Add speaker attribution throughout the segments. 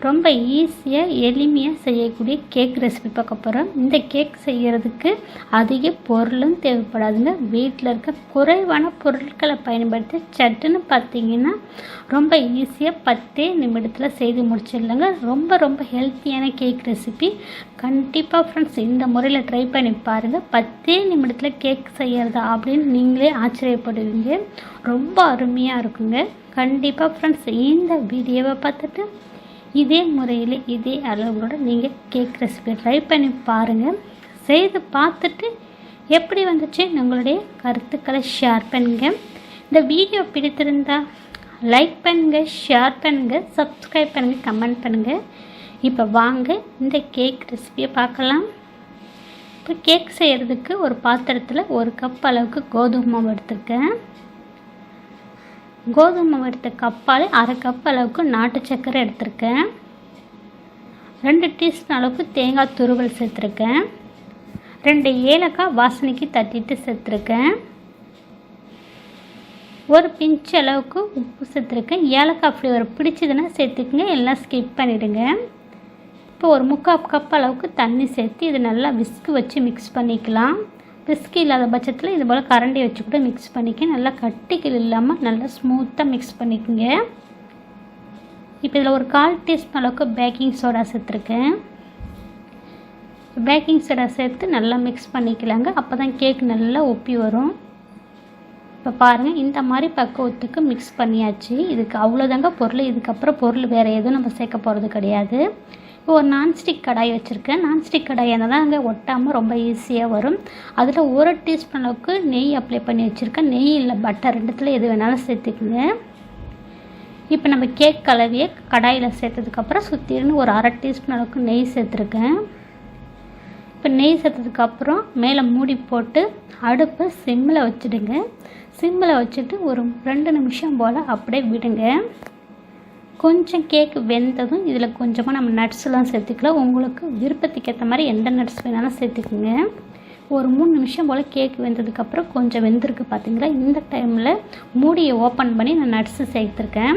Speaker 1: ரொம்ப ஈஸியாக எளிமையாக செய்யக்கூடிய கேக் ரெசிபி பார்க்க போகிறோம் இந்த கேக் செய்கிறதுக்கு அதிக பொருளும் தேவைப்படாதுங்க. வீட்டில் இருக்க குறைவான பொருட்களை பயன்படுத்தி சட்டுன்னு பார்த்தீங்கன்னா ரொம்ப ஈஸியாக பத்தே நிமிடத்தில் செய்து முடிச்சிடலாங்க. ரொம்ப ரொம்ப ஹெல்த்தியான கேக் ரெசிபி கண்டிப்பாக ஃப்ரெண்ட்ஸ் இந்த முறையில் ட்ரை பண்ணி பாருங்கள் பத்தே நிமிடத்தில் கேக் செய்கிறதா அப்படின்னு நீங்களே ஆச்சரியப்படுவீங்க. ரொம்ப அருமையாக இருக்குங்க. கண்டிப்பாக ஃப்ரெண்ட்ஸ் இந்த வீடியோவை பார்த்துட்டு இதே முறையில் இதே அளவுகளோட நீங்கள் கேக் ரெசிபி ட்ரை பண்ணி பாருங்கள் செய்து பார்த்துட்டு எப்படி வந்துச்சு உங்களுடைய கருத்துக்களை ஷேர் பண்ணுங்கள் இந்த வீடியோ பிடித்திருந்தா லைக் பண்ணுங்கள் ஷேர் பண்ணுங்கள் சப்ஸ்கிரைப் பண்ணுங்கள் கமெண்ட் பண்ணுங்கள் இப்போ வாங்க இந்த கேக் ரெசிபியை பார்க்கலாம். இப்போ கேக் செய்கிறதுக்கு ஒரு பாத்திரத்தில் ஒரு கப் அளவுக்கு கோதுமை மாவு எடுத்துருக்கேன். கோதுமை எடுத்த கப்பால் அரை கப் அளவுக்கு நாட்டு சர்க்கரை எடுத்திருக்கேன். ரெண்டு டீஸ்பூன் அளவுக்கு தேங்காய் துருவல் சேர்த்துருக்கேன். ரெண்டு ஏலக்காய் வாசனைக்கு தட்டிட்டு சேர்த்துருக்கேன். ஒரு பிஞ்ச் அளவுக்கு உப்பு சேர்த்துருக்கேன். ஏலக்காய் ஃப்ளேவர் பிடிச்சதுன்னா சேர்த்துக்குங்க எல்லாம் ஸ்கிப் பண்ணிவிடுங்க இப்போ ஒரு முக்கால் கப் அளவுக்கு தண்ணி சேர்த்து இது நல்லா விஸ்க்கு வச்சு மிக்ஸ் பண்ணிக்கலாம். ரிஸ்க் இல்லாத பட்சத்தில் இது போல் கரண்டி வச்சு கூட மிக்ஸ் பண்ணிக்க. நல்லா கட்டிகள் இல்லாமல் நல்லா ஸ்மூத்தாக மிக்ஸ் பண்ணிக்கோங்க. இப்போ இதில் ஒரு கால் டீஸ்பூன் அளவுக்கு பேக்கிங் சோடா சேர்த்துருக்கேன். பேக்கிங் சோடா சேர்த்து நல்லா மிக்ஸ் பண்ணிக்கலாங்க. அப்போ தான் கேக் நல்லா ஒப்பி வரும். இப்போ பாருங்கள் இந்த மாதிரி பக்குவத்துக்கு மிக்ஸ் பண்ணியாச்சு. இதுக்கு அவ்வளோதாங்க பொருள். இதுக்கப்புறம் பொருள் வேறு எதுவும் நம்ம சேர்க்க போகிறது கிடையாது. இப்போ ஒரு நான்ஸ்டிக் கடாய் வச்சுருக்கேன். நான்ஸ்டிக் கடாய் தான் அங்கே ஒட்டாமல் ரொம்ப ஈஸியாக வரும். அதில் ஒரு டீஸ்பூன் அளவுக்கு நெய் அப்ளை பண்ணி வச்சுருக்கேன். நெய் இல்லை பட்டர் ரெண்டுத்தில் எது வேணாலும் சேர்த்துக்குங்க. இப்போ நம்ம கேக் கலவையை கடாயில் சேர்த்ததுக்கப்புறம் சுற்றின்னு ஒரு அரை டீஸ்பூன் அளவுக்கு நெய் சேர்த்துருக்கேன். இப்போ நெய் சேர்த்ததுக்கப்புறம் மேலே மூடி போட்டு அடுப்பை சிம்மில் வச்சுடுங்க. சிம்மில் வச்சுட்டு ஒரு ரெண்டு நிமிஷம் போல் அப்படியே விடுங்க. கொஞ்சம் கேக் வெந்ததும் இதில் கொஞ்சமாக நம்ம நட்ஸ்லாம் சேர்த்துக்கலாம். உங்களுக்கு விருப்பத்துக்கு ஏற்ற மாதிரி எந்த நட்ஸ் வேணாலும் சேர்த்துக்குங்க. ஒரு மூணு நிமிஷம் போல் கேக் வெந்ததுக்கப்புறம் கொஞ்சம் வெந்திருக்கு பார்த்தீங்களா இந்த டைமில் மூடியை ஓப்பன் பண்ணி நான் நட்ஸு சேர்த்துருக்கேன்.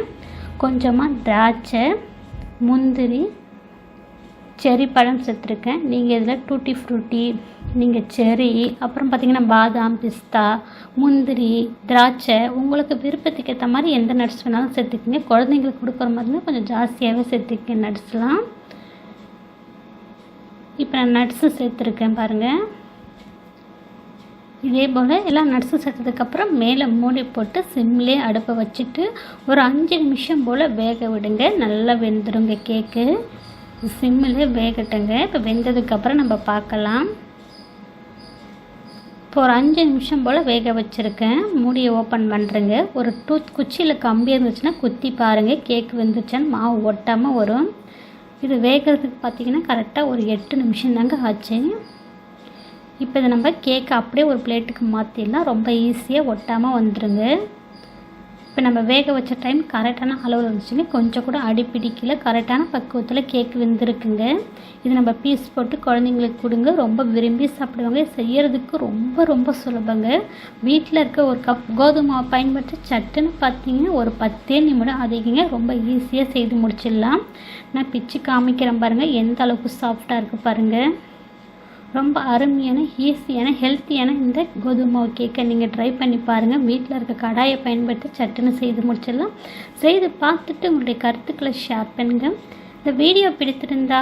Speaker 1: கொஞ்சமாக திராட்சை முந்திரி செரி பழம் சேர்த்துருக்கேன் நீங்கள் இதில் டூட்டி ஃப்ரூட்டி நீங்கள் செரி அப்புறம் பார்த்திங்கன்னா பாதாம் பிஸ்தா முந்திரி திராட்சை உங்களுக்கு விருப்பத்துக்கு ஏற்ற மாதிரி எந்த நட்ஸ் வேணாலும் சேர்த்துக்கிங்க. குழந்தைங்களுக்கு கொடுக்குற மாதிரி இருந்தால் கொஞ்சம் ஜாஸ்தியாகவே சேர்த்துக்கங்க நட்ஸ்லாம் இப்போ நான் நட்ஸு சேர்த்துருக்கேன் பாருங்கள் இதே போல் எல்லாம் நட்ஸு சேர்த்ததுக்கப்புறம் மேலே மூடி போட்டு சிம்லேயே அடுப்பை வச்சுட்டு ஒரு அஞ்சு நிமிஷம் போல் வேக விடுங்க. நல்லா வெந்துடுங்க கேக்கு சிம்மில் வேகட்டுங்க இப்போ வெந்ததுக்கப்புறம் நம்ம பார்க்கலாம். இப்போ ஒரு அஞ்சு நிமிஷம் போல் வேக வச்சுருக்கேன். மூடியை ஓப்பன் பண்ணுறேங்க ஒரு டூத் குச்சியில் கம்பி இருந்துச்சுன்னா குத்தி பாருங்கள் கேக் வெந்துச்சான்னு மாவு ஒட்டாமல் வரும். இது வேகிறதுக்கு பார்த்திங்கன்னா கரெக்டாக ஒரு எட்டு நிமிஷம் தாங்க ஆச்சு. இப்போ இதை நம்ம கேக்கை அப்படியே ஒரு பிளேட்டுக்கு மாற்றிடலாம் ரொம்ப ஈஸியாக ஒட்டாமல் வந்துடுங்க இப்போ நம்ம வேக வச்ச டைம் கரெக்டான அளவில் இருந்துச்சுங்க கொஞ்சம் கூட அடி பிடிக்கல. கரெக்டான பக்குவத்தில் கேக் வெந்திருக்குங்க. இது நம்ம பீஸ் போட்டு குழந்தைங்களுக்கு கொடுங்க. ரொம்ப விரும்பி சாப்பிடுவாங்க. செய்யறதுக்கு ரொம்ப ரொம்ப சுலபங்க. வீட்டில் இருக்க ஒரு கப் கோதுமை பயன்படுத்தி சட்டுன்னு பார்த்தீங்கன்னா ஒரு பத்தே நிமிடம் அதிகங்க ரொம்ப ஈஸியாக செய்து முடிச்சிடலாம். நான் பிச்சு காமிக்கிறேன் பாருங்கள் எந்த அளவுக்கு சாஃப்டாக இருக்குது பாருங்கள் ரொம்ப அருமையான ஈஸியான ஹெல்த்தியான இந்த கோதுமை கேக்கை நீங்கள் ட்ரை பண்ணி பாருங்கள் வீட்டில் இருக்க கடாயை பயன்படுத்தி சட்டுன்னு செய்து முடிச்சிடலாம். செய்து பார்த்துட்டு உங்களுடைய கருத்துக்களை ஷேர் பண்ணுங்கள் இந்த வீடியோ பிடித்திருந்தா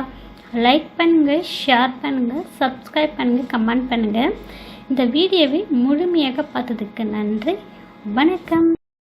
Speaker 1: லைக் பண்ணுங்கள் ஷேர் பண்ணுங்கள் சப்ஸ்கிரைப் பண்ணுங்கள் கமெண்ட் பண்ணுங்கள் இந்த வீடியோவை முழுமையாக பார்த்ததுக்கு நன்றி. வணக்கம்.